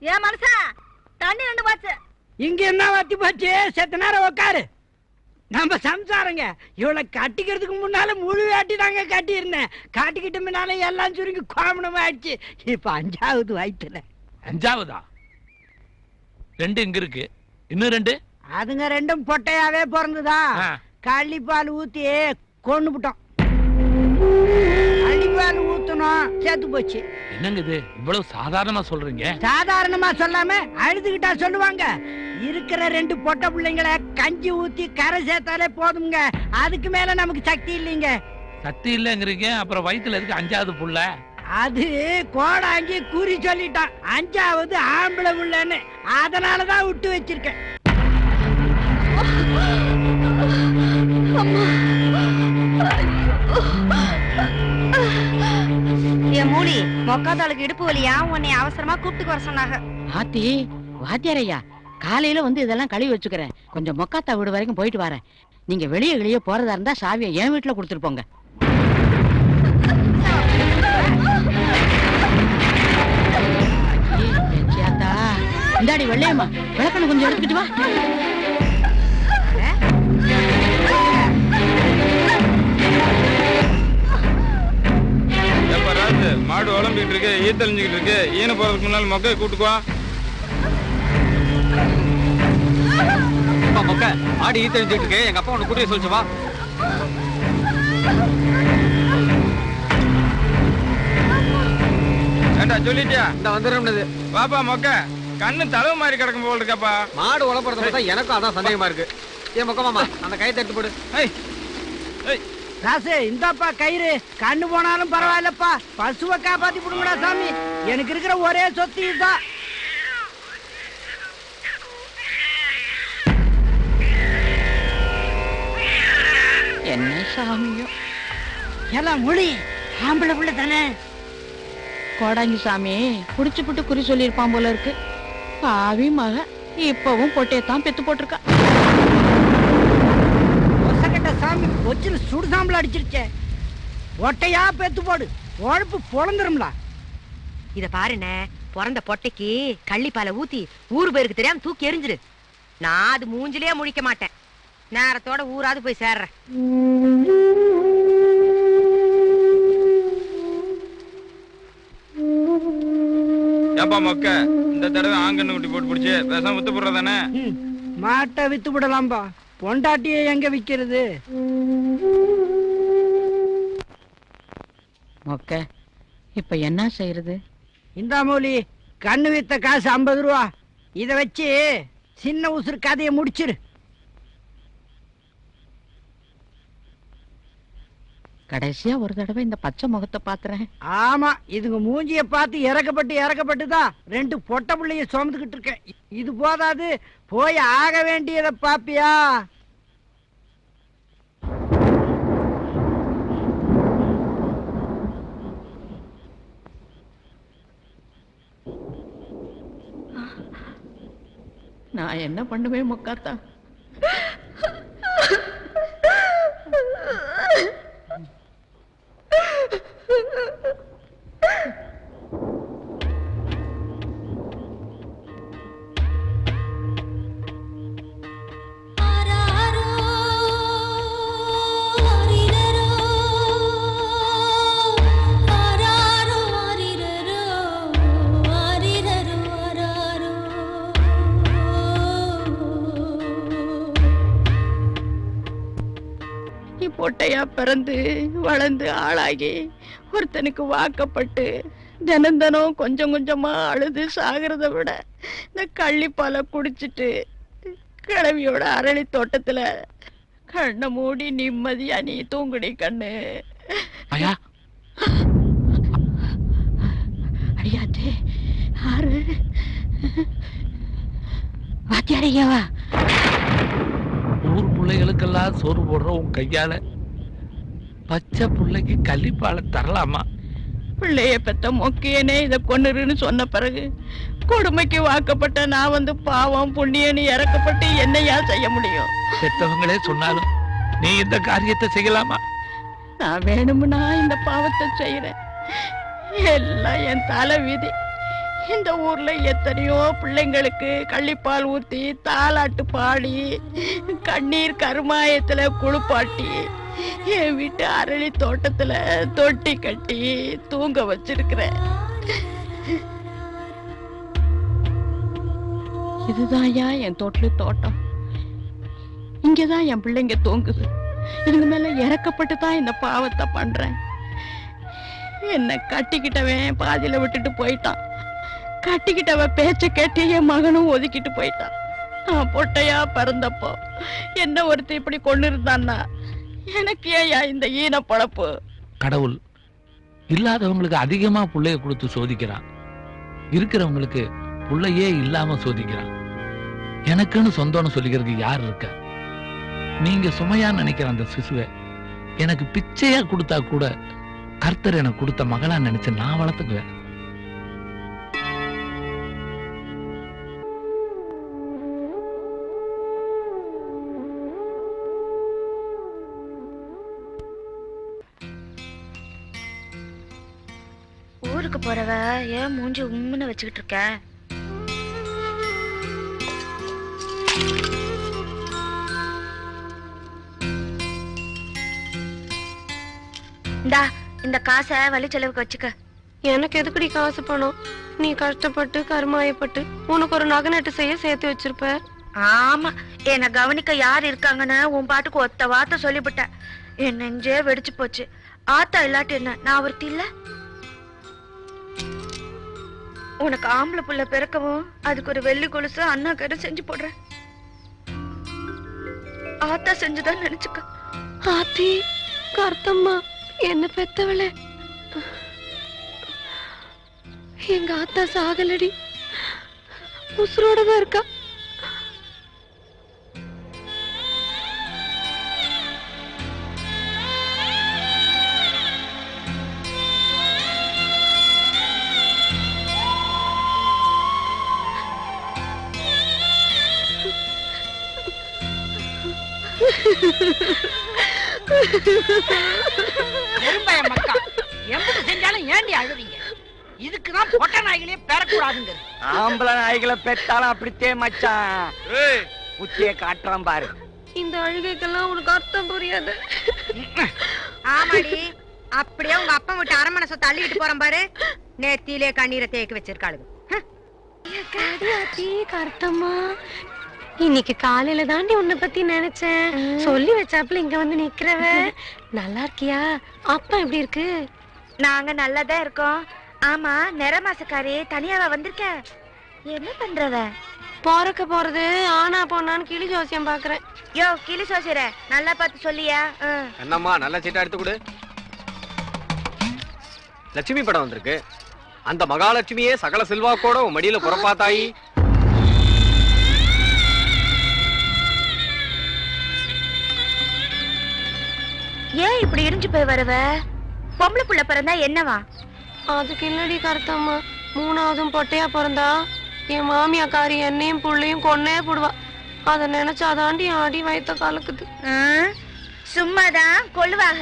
ஏன் மனுஷா தண்ணி ரெண்டு போச்சு. இங்க என்ன வாத்தி போச்சு? செத்த நேரம் உக்காரு. நம்ம சம்சாரங்க. இவளை கட்டிக்கிறதுக்கு முன்னால முழு வேட்டி தாங்க கட்டியிருந்தேன். காட்டிக்கிட்ட முன்னால எல்லாம் சுருங்கி கோமணம் ஆயிடுச்சு. இப்ப அஞ்சாவது வயிற்றுல அஞ்சாவதா? ரெண்டு இங்க இருக்கு. இன்னும் ரெண்டு? அதுங்க ரெண்டும் பொட்டையாவே பிறந்ததா. கள்ளிப்பால் ஊத்தி கொண்டு விட்டோம் கள்ளிப்பால் ஊத்தணும் சேர்த்து போச்சு. என்னங்க இது? இவ்வளவு சாதாரணமா சொல்றீங்க? சாதாரணமா சொல்லாம அழுதுகிட்டா சொல்லுவாங்க. இருக்கிற ரெண்டு பொட்டை பிள்ளைங்கள கஞ்சி ஊத்தி கரை சேர்த்தாலே போதுங்க அதுக்கு மேல நமக்கு சக்தி இல்லைங்க. சக்தி இல்லைங்கிறீங்க. அப்புறம் வயித்துல இருக்கு அஞ்சாவது புள்ள? அது கோடாங்கி குறி சொல்லிட்டான். அஞ்சாவது ஆம்பளை புள்ளன்னு. அதனாலதான் விட்டு வச்சிருக்கேன். என் மொக்காத்தாளுக்கு இடுப்பு வலியா? உன்னை அவசரமா கூப்பிட்டு வர சொன்னாங்க. ஆத்தி வாத்தியாரையா காலையில வந்து இதெல்லாம் கழுவி வச்சுக்கிறேன். கொஞ்சம் மொக்காத்தா வீடு வரைக்கும் போயிட்டு வரேன். நீங்க வெளியே வெளியே போறதா இருந்தா சாவியை என் வீட்டுல கொடுத்துட்டு போங்க. இந்தாடி வெள்ளையம்மா விளக்கணு கொஞ்சம் எடுத்துக்கிட்டு வா. மாடு உழம்பிட்டு இருக்கு ஈத்தழிஞ்சுக்கிட்டு இருக்கு. ஈன போறதுக்கு முன்னால் மொக்கையை கூட்டுக்குவா மொக்க. ஆடி ஈ தெரிஞ்சுட்டு இருக்கு. எங்க அப்பா உனக்கு கூட்டிய சொல்லிச்சு வா. ஏண்டா சொல்லிட்டியா? இந்த வந்துடும்னது. வாப்பா மொக்க. கண்ணு தளவு மாதிரி கிடக்கும் போல் இருக்கப்பா. மாடு உழப்புறத பார்த்தா எனக்கும் அதான் சந்தேகமா இருக்கு. ஏன் மொக்க மாமா அந்த கையை எடுத்து போடு. ஏய் ஏய். ராசு இந்தாப்பா கயிறு. கண்ணு போனாலும் பரவாயில்லப்பா. பசுவை காப்பாத்தி விடுங்கடா சாமி. எனக்கு இருக்கிற ஒரே சொத்து இதுதான். என்ன சாமியோ எல்லாம் மொழி. ஆம்பளை பிள்ளை தானே. கோடாங்கி சாமி புட்டு குறி சொல்லியிருப்பான் போல இருக்கு. பாவி மக இப்பவும் பொட்டையத்தான் பெத்து போட்டிருக்கா ஒசக்கட்ட சாமி கொச்சில சுடு சாம்பல் அடிச்சிருச்சே. ஒட்டையா பெத்து போடு. உழப்பு பொழந்துரும்ல இத பாருண்ணே பிறந்த பொட்டைக்கு கள்ளிப்பாலை ஊத்தி ஊர் பேருக்கு தெரியாம தூக்கி எறிஞ்சிரு நான் அது மூஞ்சிலே முழிக்க மாட்டேன். நேரத்தோட ஊராது போய் சேர்றேன். ஏப்பா மொக்க இந்த தடவை ஆங்கன்னு குட்டி போட்டு பிடிச்சி பேசாம வித்து போடுறதானே? ம், மாட்டை வித்து விடலாம்பா பொண்டாட்டியை எங்க விக்கிறது? மொக்க. இப்ப என்ன செய்யறது இந்தா மௌலி கண்ணு வித்த காசு ஐம்பது ரூபா. இத வச்சு சின்ன உசுறு கதையை முடிச்சிரு. கடைசியா ஒரு தடவை இந்த பச்சை முகத்தை பாத்துறேன். ஆமா இதுங்க மூஞ்சிய பார்த்து இறக்கப்பட்டு இறக்கப்பட்டு தான் ரெண்டு பொட்டை பிள்ளைய சுமந்துக்கிட்டு இருக்கேன். இது போதாது போய் ஆக வேண்டியதை பாப்பியா? நான் என்ன பண்ணுவேன் முக்காத்தா? பிறந்து வளர்ந்து ஆளாகி ஒருத்தனுக்கு வாக்கப்பட்டு தினம் தினம் கொஞ்சம் கொஞ்சமா அழுது சாகிறத விட இந்த கள்ளிப்பாலை குடிச்சிட்டு கிழவியோட அரளி தோட்டத்துல கண்ணை மூடி நிம்மதியா நீ தூங்குடி கண்ணு. ஐயா. அடியாத்தே ஆறு. வாத்தியாரையாவா ஊர் பிள்ளைகளுக்கெல்லாம் சோறு போடுற உன் கையால. பச்சை பிள்ளைக்கு கள்ளிப்பாலை தரலாமா? பிள்ளைய பெத்த மொக்கையனே இத கொன்னுருன்னு சொன்ன பிறகு கொடுமைக்கு வாக்கப்பட்ட நான் வந்து பாவம் புண்ணியன்னு இறக்கப்பட்டு என்னையா செய்ய முடியும்? பெத்தவங்களே சொன்னாலும் நீ இந்த காரியத்தை செய்யலாமா? நான் வேணும்னா இந்த பாவத்தை செய்யறேன் எல்லாம் என் தலை விதி. இந்த ஊர்ல எத்தனையோ பிள்ளைங்களுக்கு கள்ளிப்பால் ஊத்தி தாலாட்டு பாடி கண்ணீர் கருமாயத்துல குளிப்பாட்டி என் வீட்டு அரளி தோட்டத்துல தொட்டி கட்டி தூங்க வச்சிருக்கிறேன். இதுதான்யா என் தோட்டல தோட்டம். இங்கதான் என் பிள்ளைங்க தூங்குது. இதுக்கு மேல இறக்கப்பட்டு தான் இந்த பாவத்தை பண்றேன். என்ன கட்டிக்கிட்டவன் பாதியில விட்டுட்டு போயிட்டான். கட்டிக்கிட்டவ பேச்ச கேட்டு என் மகனும் ஒதுக்கிட்டு போயிட்டான். நான் பொட்டையா பிறந்தப்போ என்ன ஒருத்தர் இப்படி கொண்டு இருந்தான்னா எனக்கு ஏயா இந்த ஈன பொழப்பு? கடவுள் இல்லாதவங்களுக்கு அதிகமா புள்ளைய கொடுத்து சோதிக்கிறான். இருக்கிறவங்களுக்கு பிள்ளையே இல்லாம சோதிக்கிறான். எனக்குன்னு சொந்தம்னு சொல்லிக்கிறதுக்கு யார் இருக்கா? நீங்க சுமையா நினைக்கிற அந்த சிசுவை எனக்கு பிச்சையா கொடுத்தா கூட கர்த்தர் எனக்கு கொடுத்த மகளா நினைச்சு நான் வளர்த்துக்குவேன். ஊருக்கு போறவ ஏன் மூஞ்சி உம்முன்னு வச்சுக்கிட்டு இருக்க? இந்தா இந்த காசை வழி செலவுக்கு வச்சுக்க. எனக்கு எதுக்குடி காசு பணம்? நீ கஷ்டப்பட்டு கருமாயப்பட்டு உனக்கு ஒரு நகை நட்டு செய்ய சேர்த்து வச்சிருப்ப. ஆமா என்ன கவனிக்க யார் இருக்காங்கன்னு உன் பாட்டுக்கு ஒத்த வார்த்தை சொல்லிவிட்ட என் நெஞ்சே வெடிச்சு போச்சு. ஆத்தா இல்லாட்டி என்ன? நான் ஒருத்தி இல்ல? உனக்கு ஆம்பளை புள்ள பிறக்கவும் அதுக்கு ஒரு வெள்ளி கொலுசு அண்ணா கரு செஞ்சு போடுறேன். ஆத்தா செஞ்சுதான் நினைச்சுக்க. ஆத்தி கருத்தம்மா என்ன பெத்தவளே. எங்க ஆத்தா சாகலடி. உசுரோட தான் இருக்கா. எறும்பாய மக்கா எம்புட்டு செஞ்சாலும் ஏண்டி அழுவீங்க இதுக்குதான் பொட்ட நாய்களே பெறக்கூடாதுங்க. ஆம்பளை நாய்களை பெத்தாலும் அப்படித்தே மச்சான். புத்திய காட்டுறான் பாரு. இந்த அழுகைக்கெல்லாம் உனக்கு அர்த்தம் புரியாது. ஆமாடி. அப்படியே உங்க அப்பா விட்டு அரமனை சொத்தை அள்ளிட்டு போறேன் பாரு. நேத்தியிலே கண்ணீரை தேக்கி வச்சிருக்காளுங்க. ஆத்தி கருத்தம்மா. இன்னைக்கு காலையில தாண்டி உன்னை பத்தி நினைச்சேன். சொல்லி வச்சாப்புல இங்க வந்து நிக்கிறவ. நல்லா இருக்கியா? அப்பா எப்படி இருக்கு? நாங்க நல்லாதான் இருக்கோம். ஆமா நிற மாசக்காரி தனியாவா வந்திருக்க என்ன பண்றவ? பிறக்க போறது ஆனா போனான்னு கிளி ஜோசியம் பாக்குறேன். யோ கிளி சோசியர நல்லா பார்த்து சொல்லியா? ஆ. என்னம்மா நல்ல சீட்டா எடுத்து கொடு. லட்சுமி படம் வந்திருக்கு. அந்த மகாலட்சுமியே சகல செல்வாக்கோட உன் மடியில புறப்பா ஏன் இப்படி இடிஞ்சு போய் வரவ? பொம்பளை புள்ள பிறந்தா என்னவா? அதுக்கு இல்லடி கருத்தம்மா. மூணாவதும் பொட்டையா பிறந்தா என் மாமியாக்காரி என்னையும் புள்ளையும் கொன்னே போடுவா. அத நினைச்சாதாண்டி அடி வயித்த கலக்குது. ஆ? சும்மாதான் கொள்ளுவாக.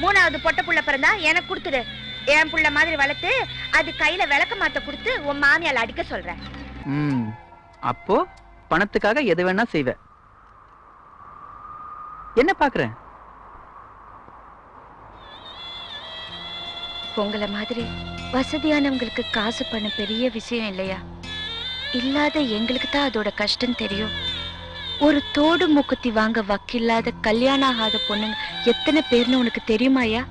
மூணாவது பொட்ட புள்ள பிறந்தா எனக்கு கொடுத்துடு. என் புள்ள மாதிரி வளர்த்து அது கையில விளக்க மாத்த கொடுத்து உன் மாமியால அடிக்க சொல்றேன் ம். அப்போ பணத்துக்காக எது வேணா செய்வ. என்ன பாக்குற? உங்கள மாதிரி வசதியானவங்களுக்கு காசு பண்ண பெரிய விஷயம் இல்லையா? இல்லாத எங்களுக்கு தான் அதோட கஷ்டம் தெரியும். ஒரு தோடு மூக்குத்தி வாங்க வக்கில்லாத கல்யாணம் ஆகாத பொண்ணுங்க எத்தனை பேர்னு உனக்கு தெரியுமாயா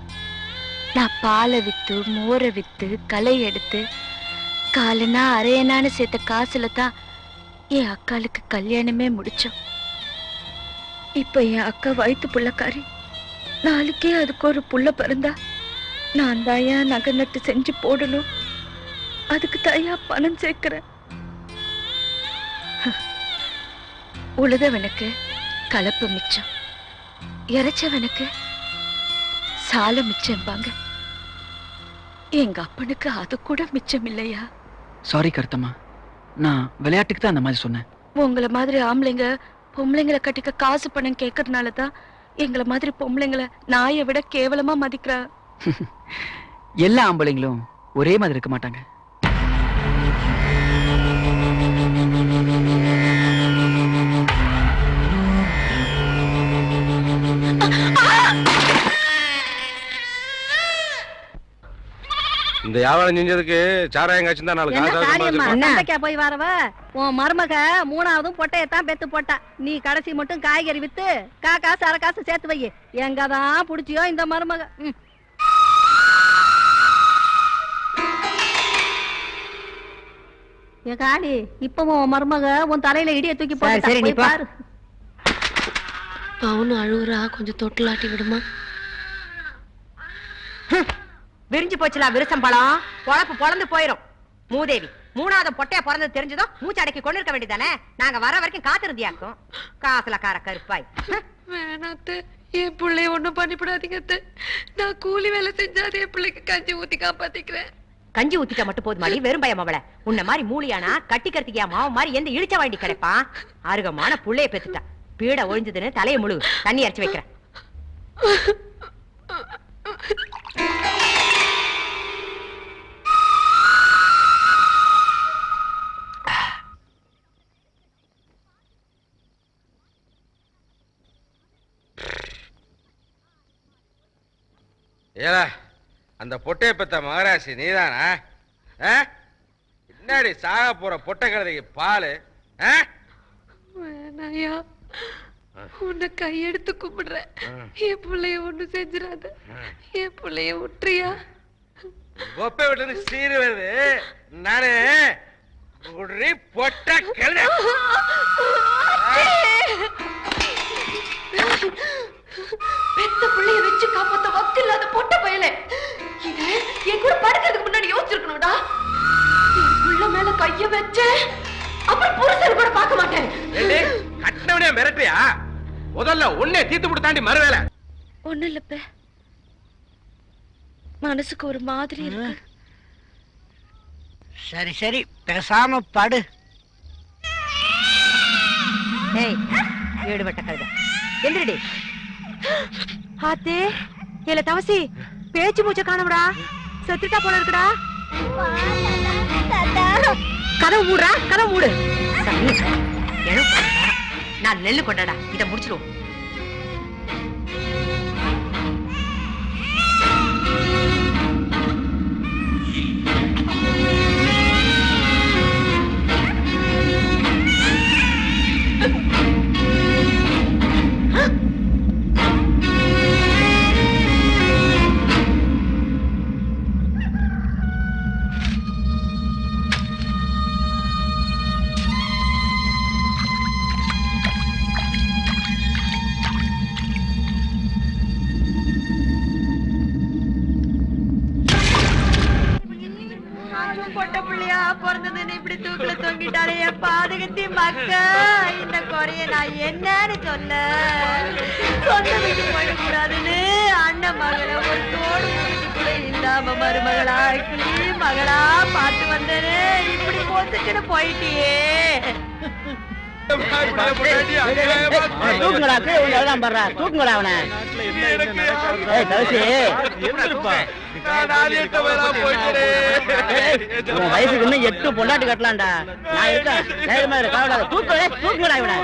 நான் பாலை வித்து மோரை வித்து களை எடுத்து காலனா அரையனான்னு சேர்த்த காசுல தான் என் அக்காளுக்கு கல்யாணமே முடிச்சோம். இப்ப என் அக்கா வயித்து புள்ளக்காரி நாளைக்கே அதுக்கு ஒரு புள்ள பிறந்தா நான் தாயா நகை நட்டு செஞ்சு போடணும். அதுக்கு தாயா பணம் சேர்க்கிறேன். உழுதவனுக்கு கலப்பு மிச்சம். இறைச்சவனுக்கு சால மிச்சம்பாங்க. எங்க அப்பனுக்கு அது கூட மிச்சம் இல்லையா? சாரி கருத்தம்மா. நான் விளையாட்டுக்கு தான் அந்த மாதிரி சொன்னேன். உங்கள மாதிரி ஆம்பளைங்க பொம்பளைங்களை கட்டிக்க காசு பணம் கேட்கறதுனால தான் எங்களை மாதிரி பொம்பளைங்களை நாயை விட கேவலமா மதிக்கிறா. எல்லா ஆம்பளைங்களும் ஒரே மாதிரி இருக்க மாட்டாங்க. இந்த வியாபாரம் செஞ்சதுக்கு சாராயம் காய்ச்சி தான் நாலு போய் வரவ? உன் மருமக மூணாவதும் பொட்டையத்தான் பெத்து போட்டா. நீ கடைசி மட்டும் காய்கறி வித்து கா காசு அரை காசு சேர்த்து வை. எங்கதான் புடிச்சியோ இந்த மருமக. ஏ காளி இப்பவும் உன் மருமக உன் தலையில இடிய தூக்கி போட்டு சரி, நீ. பாரு. அவனு அழுவுறா கொஞ்சம் தொட்டிலாட்டி விடுமா? விரிஞ்சு போச்சுலா விருசம் பழம். பொழப்பு பொழந்து போயிரும். மூதேவி மூணாவது பொட்டையா பிறந்தது தெரிஞ்சதும் மூச்சு அடக்கி கொண்டு இருக்க வேண்டியதானே? நாங்க வர வரைக்கும் காத்திருந்தியாக்கும். காசுல கார கருப்பாய். வேணாத்து என் பிள்ளைய ஒண்ணும் பண்ணிவிடாதீங்க. நான் கூலி வேலை செஞ்சாது என் பிள்ளைக்கு கஞ்சி ஊத்தி காப்பாத்திக்கிறேன். கஞ்சி ஊத்திட்ட மட்டும் போதுமாடி வெறும் பயம் அவள. உன்ன மாதிரி மூலியானா கட்டிக்கிறதுக்கு என் மாவு மாதிரி எந்த இழிச்ச வாண்டி கிடைப்பான் அருகமான புள்ளைய பெத்துட்டா. பீட ஒழிஞ்சதுன்னு தலையை முழுகு தண்ணி அரைச்சு வைக்கிறேன். ஏல அந்த பொட்டைய பெத்த மகராசி நீதானா? என்னடி சாக போற பொட்டை கழுதைக்கு பாலு? வேணாயா உன்னை கையெடுத்து கும்பிடுறேன் என் பிள்ளைய ஒண்ணு செஞ்சிடாத என் பிள்ளைய விட்டுறியா கொப்பை விட்டு சீரு வருது நானு பொட்ட கழுதை பெத்த பிள்ளைய வச்சு காப்பாத்த வக்கு இல்லாத பொட்ட பயல இது என் கூட படுக்கிறதுக்கு முன்னாடி யோசிச்சிருக்கணும்டா என் புள்ள மேல கைய வச்ச அப்புறம் புருஷன் கூட பார்க்க மாட்டேன் கட்டினவனே மிரட்டியா முதல்ல உன்னை தீத்து போட்டு தாண்டி மறுவேலை ஒண்ணு இல்லப்ப மனசுக்கு ஒரு மாதிரி இருக்கு சரி சரி பேசாம படு ஏய் ஏடு வட்ட கழுத எந்திரடி ஆத்தே ஏல தவசி பேச்சு மூச்ச காணும்டா. செத்துட்டா போல இருக்குடா. கதவு மூடுறா கதவு மூடு. சரி, நான் நெல்லு கொண்டாடா. இதை முடிச்சிருவோம். பாதகத்தி இந்த குறைய நான் என்னன்னு சொல்ல. சொந்த வீட்டுக்கு போயிடக்கூடாதுன்னு அண்ணன் மகளை ஒரு தோடு முடிச்சு கூட இல்லாம மருமகளா கிளி மகளா பார்த்து வந்தேன்னு இப்படி போத்துக்குன்னு போயிட்டியே. தூக்குங்கடா கீழே விழுந்து அழுதான் பாடுறா தூக்குங்கடா அவனை ஏய் தவசி உன் வயசுக்கு இன்னும் எட்டு பொண்டாட்டி கட்டலாம்டா நான் இருக்கேன் தைரியமா இரு கவலை தூக்கு ஏய், தூக்குங்கடா இவனை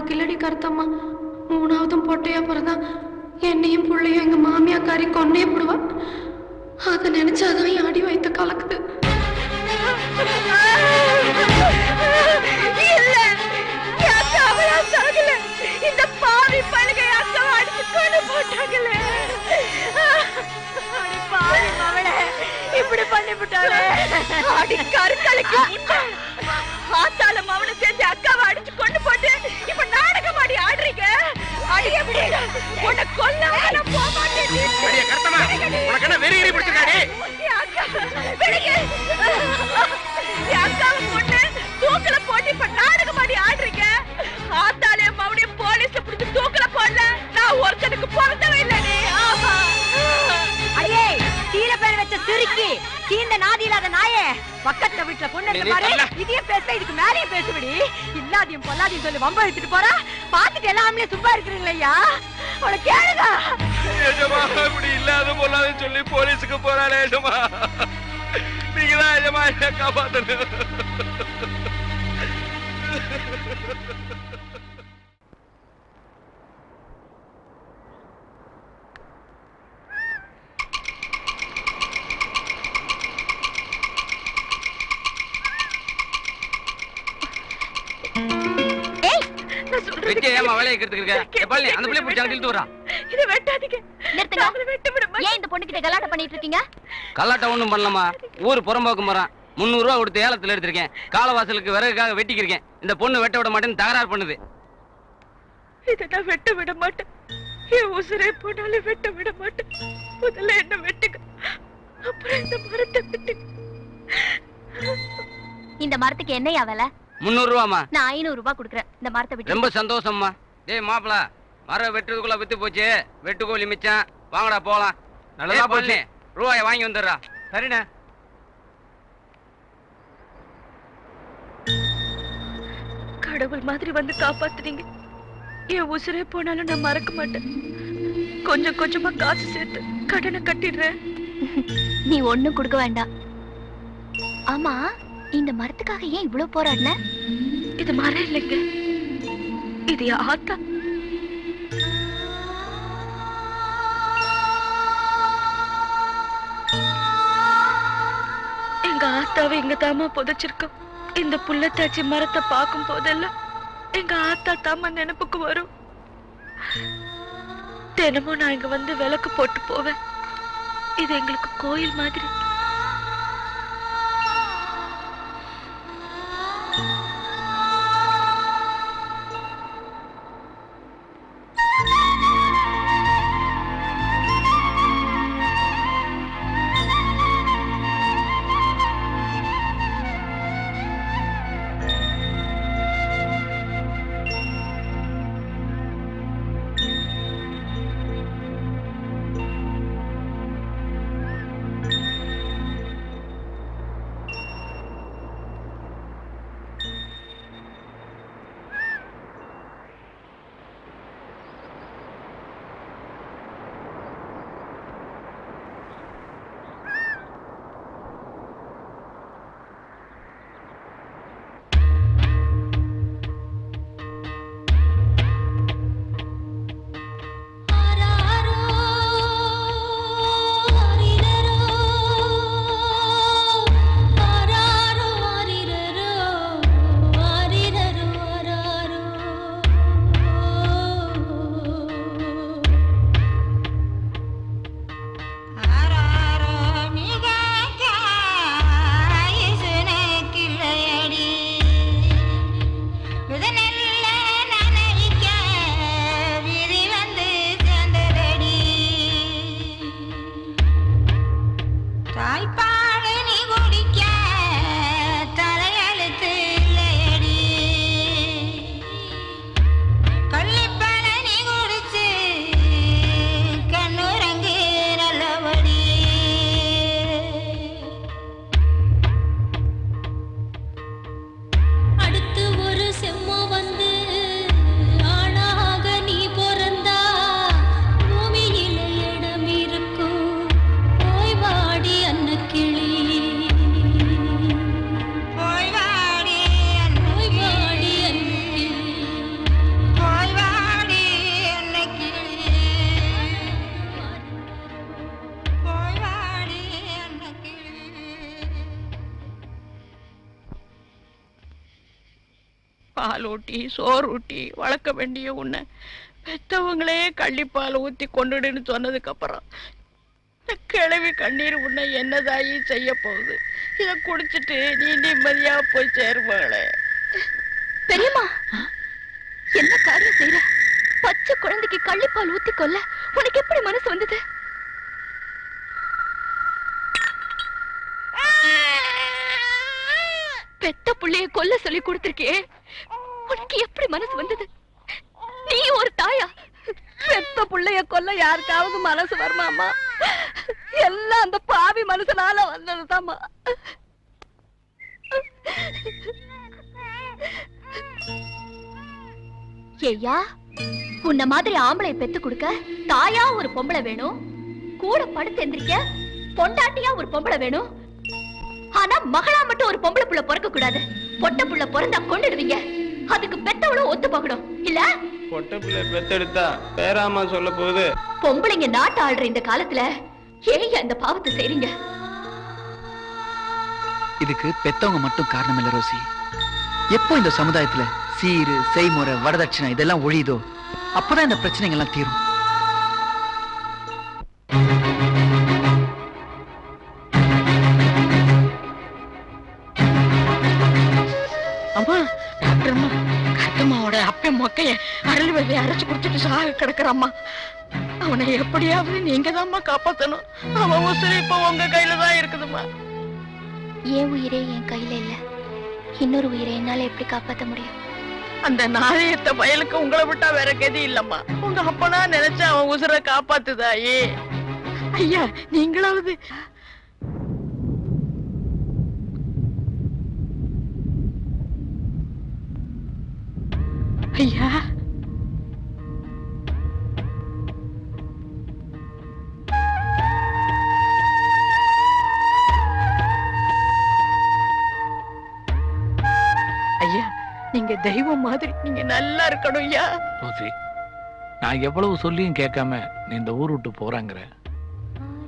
ரெண்டாவது கில்லடி கருத்தம்மா. மூணாவதும் பொட்டையா போறதா என்னையும் பிள்ளையும் எங்க மாமியாக்காரி கொன்னே போடுவா. அதை நினைச்சாதான் ஆடி வைத்து கலக்குது. இந்த பாவி பழுகை அக்கம் அடிச்சு கொண்டு போட்டாங்களே இப்படி பண்ணிவிட்டாளே. அடி கருக்கலைக்கு ஆத்தால மவனை சேர்த்து அக்காவை அடிச்சு கொண்டு போட்டு அடி எப்படி உன்னை கொல்ல நான் போக மாட்டேன் அடியே கருத்தம்மா உனக்கு என்ன வெறி வெறி பிடிச்சிருக்காடி என் அக்கா, விடுங்க. என் அக்காவை கொண்டு தூக்குல போட்டு இப்ப நாடகமாடி ஆடுறீங்க. ஆத்தாளையும் மவனையும் போலீஸ்ல புடிச்சு தூக்குல போடல. நான் ஒருத்தனுக்கு பிறந்தவ இல்லடி. திருக்கி தீந்த நாதி இல்லாத நாயே. பக்கத்துல வீட்டுல பொண்ணு இருக்கு பாரு. இதையும் பேச இதுக்கு மேலேயும் பேசுபடி இல்லாதையும் பொல்லாதையும் சொல்லி வம்ப எடுத்துட்டு போறா. பாத்துட்டு எல்லாமே சும்மா இருக்கிறீங்களா ஐயா. அவளை கேளுங்க. இப்படி இல்லாத பொல்லாத சொல்லி போலீஸுக்கு போறாளே எஜமா. நீங்க தான் எஜமா என்ன காப்பாத்தணும். வேலையை கெடுத்துட்டு இருக்க பள்ளி அந்த பிள்ளை பிடிச்சி அங்கிட்டு வரா இதை வெட்டாதீங்க. நிறுத்துங்க. நான் அவளை வெட்ட விட மாட்டேன். ஏன் இந்த பொண்ணு கிட்ட கலாட்டம் பண்ணிட்டு இருக்கீங்க? கல்லாட்டம் ஒண்ணும் பண்ணலாமா ஊர் புறம்போக்கு மரம் முந்நூறு ரூபா கொடுத்து ஏலத்துல எடுத்திருக்கேன். காலவாசலுக்கு விறகுக்காக வெட்டிக்கிருக்கேன். இந்த பொண்ணு வெட்ட விட மாட்டேன்னு தகராறு பண்ணுது. இதை நான் வெட்ட விட மாட்டேன். என் உசுரே போனாலும் வெட்ட விட மாட்டேன். முதல்ல என்ன வெட்டுங்க. அப்புறம் இந்த மரத்தை வெட்டுங்க. இந்த மரத்துக்கு என்னையா விலை? முந்நூறு ரூபாமா நான் ஐநூறு ரூபாய் கொடுக்குறேன். இந்த மரத்தை விட்டு ரொம்ப சந்தோஷம்மா. டேய் மாப்பிள மரம் வெட்டுறதுக்குள்ள வித்து போச்சு. வெட்டுக்கோழி மிச்சம். வாங்கடா போலாம். நல்லதா போச்சு. ரூபாயை வாங்கி வந்துடுறா. சரிண்ணே. கடவுள் மாதிரி வந்து காப்பாத்துனீங்க என் உசுரே போனாலும் நான் மறக்க மாட்டேன். கொஞ்சம் கொஞ்சமா காசு சேர்த்து கடனை கட்டிடுறேன். நீ ஒண்ணும் கொடுக்க வேண்டாம். ஆமா இந்த மரத்துக்காக ஏன் இவ்வளவு போராடின? இது மரம் இல்லைங்க. இது ஆத்தா. எங்க ஆத்தாவை இங்க தாமா புதைச்சிருக்கோம். இந்த புள்ளத்தாச்சி மரத்தை பார்க்கும் போதெல்லாம் எங்க ஆத்தா தாமா நினைப்புக்கு வரும். தினமும் நான் இங்க வந்து விளக்கு போட்டு போவேன். இது எங்களுக்கு கோயில் மாதிரி. சோறு ஊட்டி வளர்க்க வேண்டிய உன்னை பெத்தவங்களே கள்ளிப்பால் ஊத்தி கொண்டுடுன்னு சொன்னதுக்கு அப்புறம் இந்த கிழவி கண்ணீர் உன்னை என்னதாயி செய்ய போகுது? இத குடிச்சிட்டு நீ நிம்மதியா போய் சேருவாளே. பெரியம்மா என்ன காரியம் செய்யற பச்சை குழந்தைக்கு கள்ளிப்பால் ஊத்தி கொல்ல உனக்கு எப்படி மனசு வந்தது? பெத்த புள்ளைய கொல்ல சொல்லி கொடுத்திருக்கியே. உனக்கு எப்படி மனசு வந்தது? நீ ஒரு தாயா? பெத்த புள்ளைய கொல்ல யாருக்காவது மனசு வருமாமா எல்லாம் அந்த பாவி மனசுனால வந்ததுதாம்மா. ஏய்யா உன்ன மாதிரி ஆம்பளை பெத்து கொடுக்க தாயா ஒரு பொம்பளை வேணும்? கூட படுத்து எந்திரிக்க பொண்டாட்டியா ஒரு பொம்பளை வேணும்? ஆனா மகளா மட்டும் ஒரு பொம்பளை புள்ள பிறக்க கூடாது பொட்ட புள்ள பிறந்தா கொண்டுடுவீங்க அதுக்கு பெத்தவளும் ஒத்து போகணும். இல்ல? பொட்டை பிள்ளை பெத்தெடுத்தா பேராமா சொல்ல போகுது. பொம்பளைங்க நாட்டு ஆடுற இந்த காலத்துல ஏன் அந்த பாவத்தை செய்றீங்க? இதுக்கு பெத்தவங்க மட்டும் காரணம் இல்ல ரோசி. எப்போ இந்த சமுதாயத்துல சீரு செய்முறை வரதட்சணை இதெல்லாம் ஒழியுதோ அப்பதான் இந்த பிரச்சனைகள் எல்லாம் தீரும். அரைச்சு குடிச்சிட்டு சாக கிடக்குறம்மா. அவனை எப்படியாவது நீங்க காப்பாத்தணும். அவன் உசுறு இப்ப உங்க கையில தான் இருக்குதும்மா. என் உயிரே என் கையில இல்ல. இன்னொரு உயிரை என்னால எப்படி காப்பாத்த முடியும்? அந்த நாணயத்த பயலுக்கு உங்களை விட்டா வேற கதி இல்லம்மா. உங்க அப்பனா நினைச்சு அவன் உசுரை காப்பாத்துதாயே. ஐயா நீங்களாவது. ஐயா. தெய்வம் மாதிரி நீங்க நல்லா இருக்கணும் ஐயா. ரோசி நான் எவ்வளவு சொல்லியும் கேட்காம நீ இந்த ஊர் விட்டு போறாங்கிற.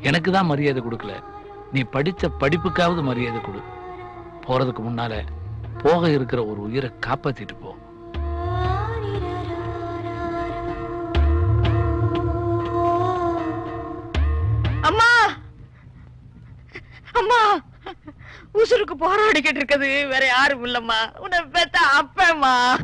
எனக்கு தான் மரியாதை கொடுக்கல. நீ படிச்ச படிப்புக்காவது மரியாதை கொடு. போறதுக்கு முன்னால போக இருக்கிற ஒரு உயிரை காப்பாத்திட்டு போ. உசுருக்கு போராடிக்கிட்டு இருக்குது. வேற யாரும் இல்லம்மா. உன்னை பெத்த அப்பமா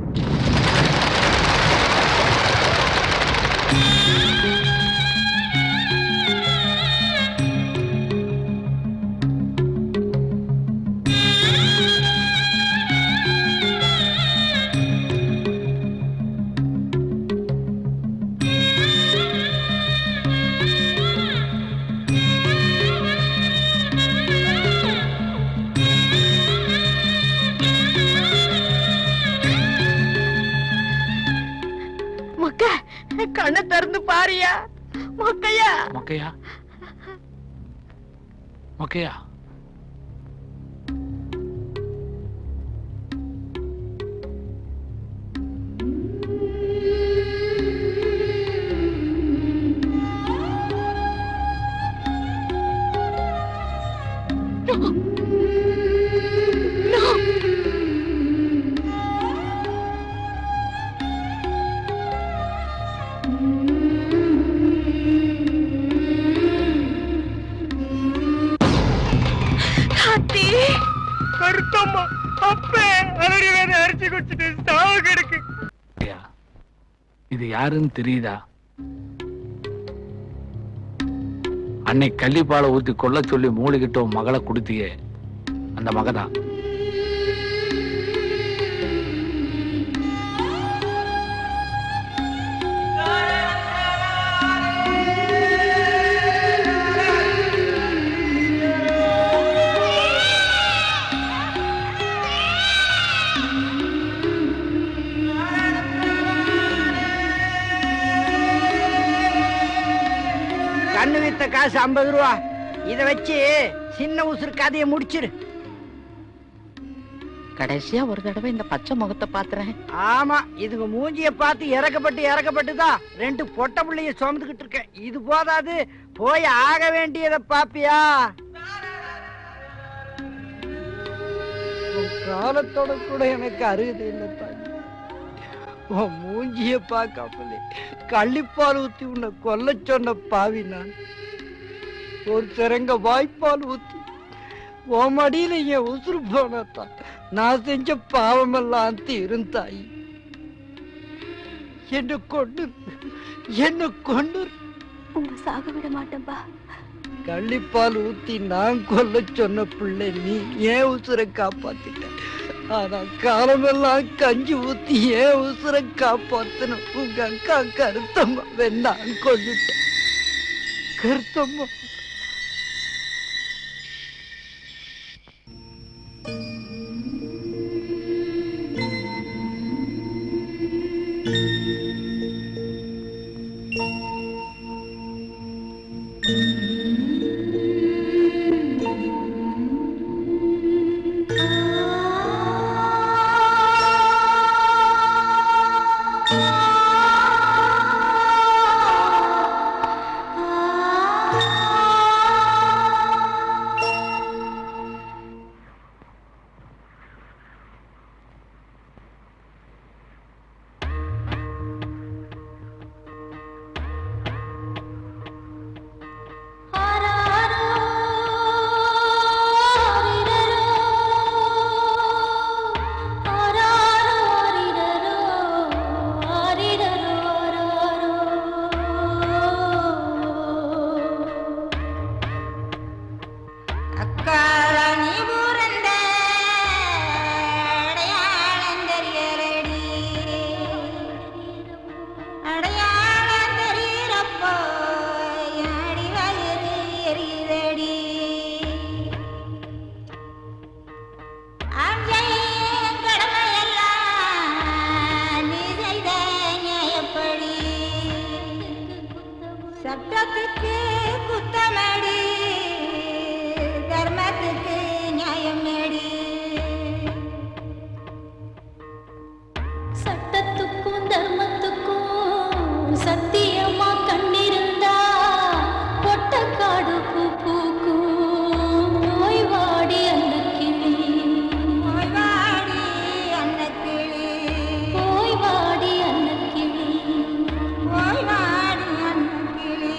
மொக்கையா யாருன்னு தெரியுதா? அன்னை கள்ளிப்பாலை ஊத்தி கொல்ல சொல்லி மூழ்கிட்ட மகளை கொடுத்தியே. அந்த மகதான் காசு ஐம்பது ரூபா. இத வச்சு சின்ன உசுறு கதையை முடிச்சிரு. கடைசியா ஒரு தடவை இந்த பச்சை முகத்தை பாத்துறேன். ஆமா இதுங்க மூஞ்சிய பார்த்து இறக்கப்பட்டு இறக்கப்பட்டு தான் ரெண்டு பொட்டை புள்ளைய சுமந்துக்கிட்டு இருக்கேன். இது போதாது போய் ஆக வேண்டியதை பாப்பியா? காலத்தோட கூட எனக்கு அருகதை இல்லை உன் மூஞ்சிய பார்க்காமலே கள்ளிப்பால் ஊத்தி உன்னை கொல்ல சொன்ன பாவி நான். ஒரு திறங்க வாய்ப்பால் ஊத்தி உன் மடியில என் உசுறு போனத்தான் நான் செஞ்ச பாவமெல்லாம் தீரும் தாயி என்ன கொண்டு என்ன கொண்டு உங்க சாக விட மாட்டேன்பா. கள்ளிப்பால் ஊத்தி நான் கொல்ல சொன்ன பிள்ளை நீ ஏன் உசுரை காப்பாத்திட்ட? ஆனா காலமெல்லாம் கஞ்சி ஊத்தி ஏன் உசுரை காப்பாத்தணும் உங்க அக்கா கருத்தம்மாவை நான் கொண்டுட்டேன் கருத்தம்மா. சத்தியமா கண்ணிருந்தா பொட்டக்காடு பூ பூக்கும் ஓய் வாடி அன்னக்கிளி ஓய் வாடி அன்னக்கிளி ஓய் வாடி அன்னக்கிளி ஓய் வாடி அன்னக்கிளி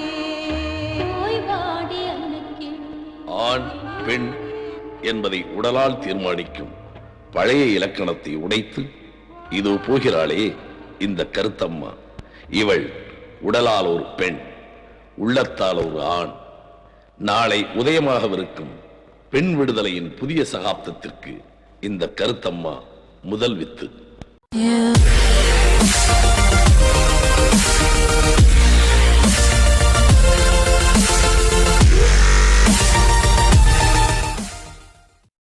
ஓய் வாடி அன்னக்கிளி ஆண் பெண் என்பதை உடலால் தீர்மானிக்கும் பழைய இலக்கணத்தை உடைத்து இதோ போகிறாளே இந்த கருத்தம்மா. இவள் உடலால் ஒரு பெண் உள்ளத்தால் ஒரு ஆண். நாளை உதயமாகவிருக்கும் பெண் விடுதலையின் புதிய சகாப்தத்திற்கு இந்த கருத்தம்மா முதல் வித்து.